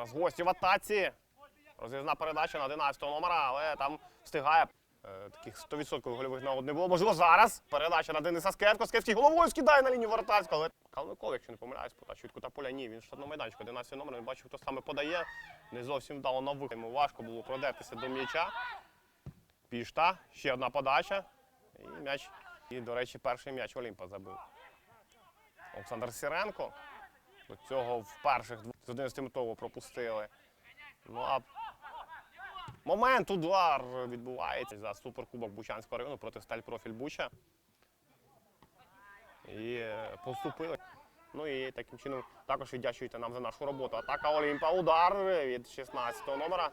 Зараз гості в атаці. Розв'язна передача на 11 номера, але там встигає. Е, Таких 100% гольових нагод не було. Можливо, зараз. Передача на Дениса Скевського. Скевський головою скидає на лінію воротарського. Але Калмиков, якщо не помиляюсь, подачу від кута поля. Ні, він штатного майданчика. 11 номер. Не бачив, хто саме подає. Не зовсім вдало на вихід. Йому важко було продертися до м'яча. Пішта. Ще одна подача. І м'яч. І, до речі, перший м'яч Олімпа забив. Олександр Сіренко. До цього в перших з 11-метрового пропустили. Ну а момент удар відбувається за суперкубок Бучанського району проти Сталь Профіль Буча. І е, поступили. Ну і таким чином також віддячуєте нам за нашу роботу. Атака Олімпа. Удар від 16-го номера.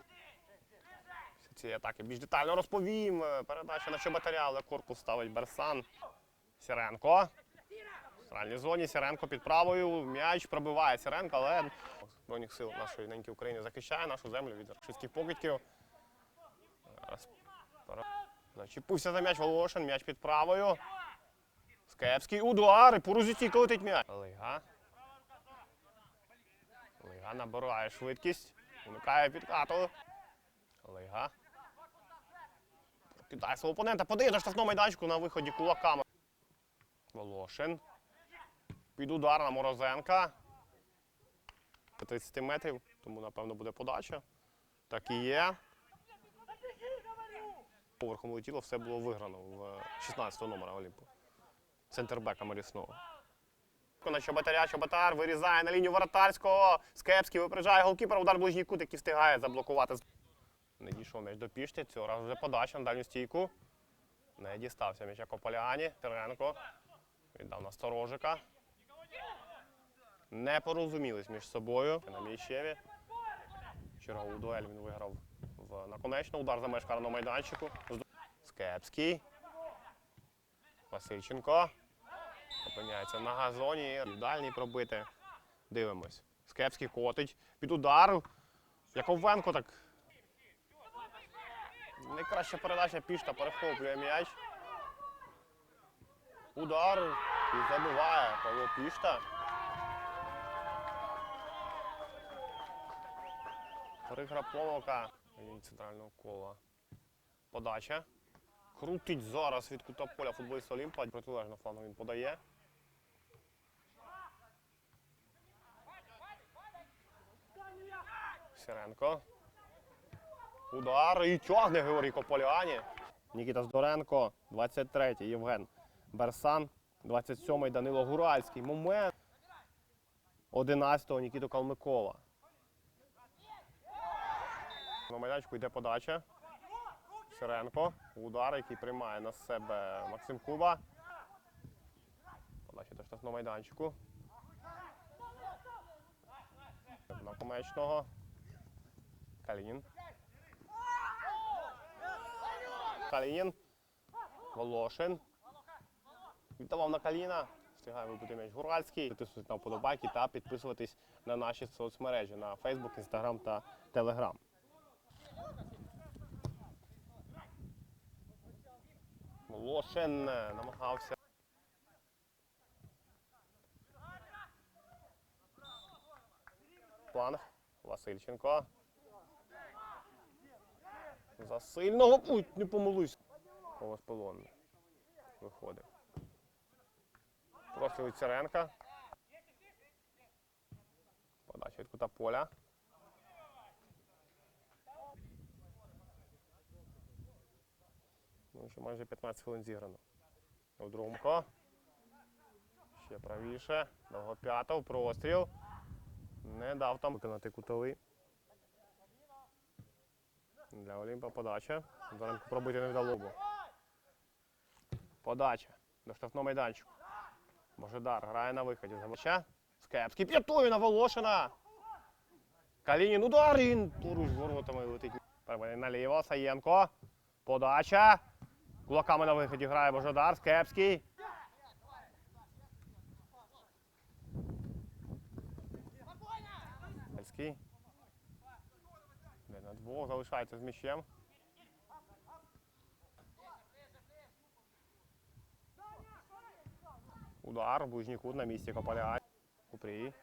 Ці атаки більш детально розповім. Е, Передача на Чоботаря, але корпус ставить Берсан. Сіренко. В центральній зоні Сіренко під правою. М'яч пробиває Сіренко, але Збройних сил нашої неньки України захищає нашу землю від рашистських покидьків. Зачепився за м'яч Волошин, м'яч під правою. Скепський удар, і по летить м'яч. Лига. Лига набирає швидкість. Уникає підкату. Лига. Прокидає свого опонента, подає до штрафного майданчику на виході кулаками. Волошин. Під удар на Морозенка. 30 метрів, тому напевно буде подача. Так і є. Поверхом летіло, все було виграно в 16-го номера Олімпу. Центрбека Марісного. На Чоботаря, Чоботар вирізає на лінію воротарського. Скепський випереджає голкіпера, удар ближній кут, який встигає заблокувати. Не дійшов м'яч до пішти. Цього разу вже подача на дальню стійку. Не дістався м'яча Кополяні. Теренко. Віддав на сторожика. Не порозумілись між собою на м'ячеві. Чергову дуель він виграв в наконечно. Удар за меж карного майданчику. Скепський. Васильченко. Опиняється на газоні. Дальній пробити. Дивимось. Скепський котить. Під удар. Яковенко так. Найкраща передача пішта перехоплює м'яч. Удар. І забиває Павло Пішта. Лінії центрального кола. Подача. Крутить зараз від кута поля футболіст Олімпа. Протилежно флангу він подає. Сіренко. Удар і тягне Георгій Кополяні. Нікіта Здоренко, 23-й Євген Берсан, 27-й Данило Гуральський. Момент 11-го Нікіту Калмикова. На майданчику йде подача. Сиренко. Удар, який приймає на себе Максим Куба. Подача до штрафного майданчику. На комечного. Калінін. Калінін. Волошин. Віддавав на Каліна. Встигає вибити м'яч Гуральський. Підписуйтесь на вподобайки та підписуватись на наші соцмережі на Facebook, Instagram та Telegram. Волошин намагався. Планов. Васильченко. За сильного. Ой, не помилуйся. Колос полонний. Виходить. Просто від Подача від кута поля. Ну, ще майже 15 хвилин зіграно. У. Ще правіше. Довгоп'ятов. Простріл. Не дав там виконати кутовий. Для Олімпа подача. Зараз пробити не вдало. Подача. До штрафного майданчику. Божедар грає на виході. Замоча. Скепський п'ятою на Волошина. Калінін удар. і Він поруч з воротами летить. Наліво. Саєнко. Подача. Кулаками на виході грає Божедар. Скепський. Скепський. На двох залишається з м'ячем. Удар, ближній на місці Кополя. Купрій.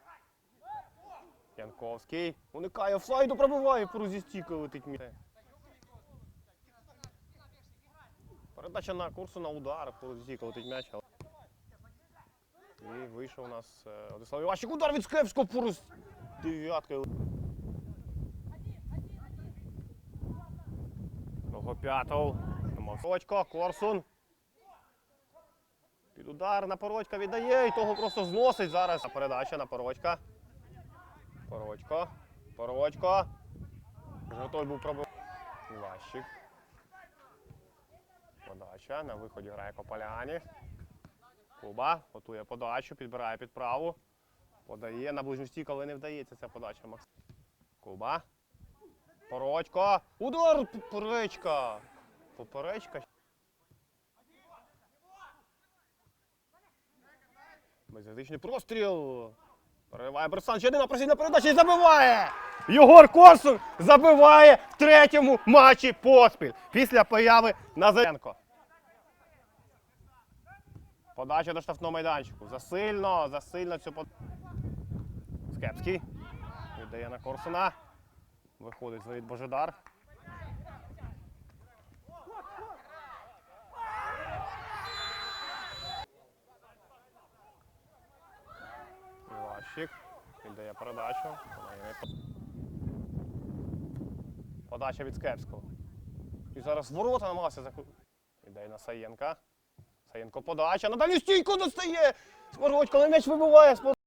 Янковський. Уникає офсайду, пробиває, по розі стійка летить. Передача на курсу на удар, стійка летить м'яч. І вийшов у нас е, Владислав Іващик. Удар від Скепського по роз... Дев'яткою. Довгоп'ятов. Породько, Корсун. Під удар на Породька віддає і того просто зносить зараз. Передача на Породька. Породько. Породько. Готовий був пробив. Іващик. Подача. На виході грає Кополяні. Куба готує подачу, підбирає під праву. Подає на ближню стійку, але не вдається ця подача. Макс. Куба. Породько. Удар! Поперечка. Поперечка. Безвідичний простріл. Перериває Берсан. Ще один просить на передачі і забиває! Єгор Корсун забиває в третьому матчі поспіль після появи Назаренко. Подача до штрафного майданчику. Засильно, засильно цю под... Скепський. Віддає на Корсуна. Виходить Завід Божедар. Іващик. Віддає передачу. Подача від Скепського. І зараз ворота намагався заку... Віддає на Саєнка. Саєнко подача. На дальню стійку достає! Спородько, коли м'яч вибиває. Спор...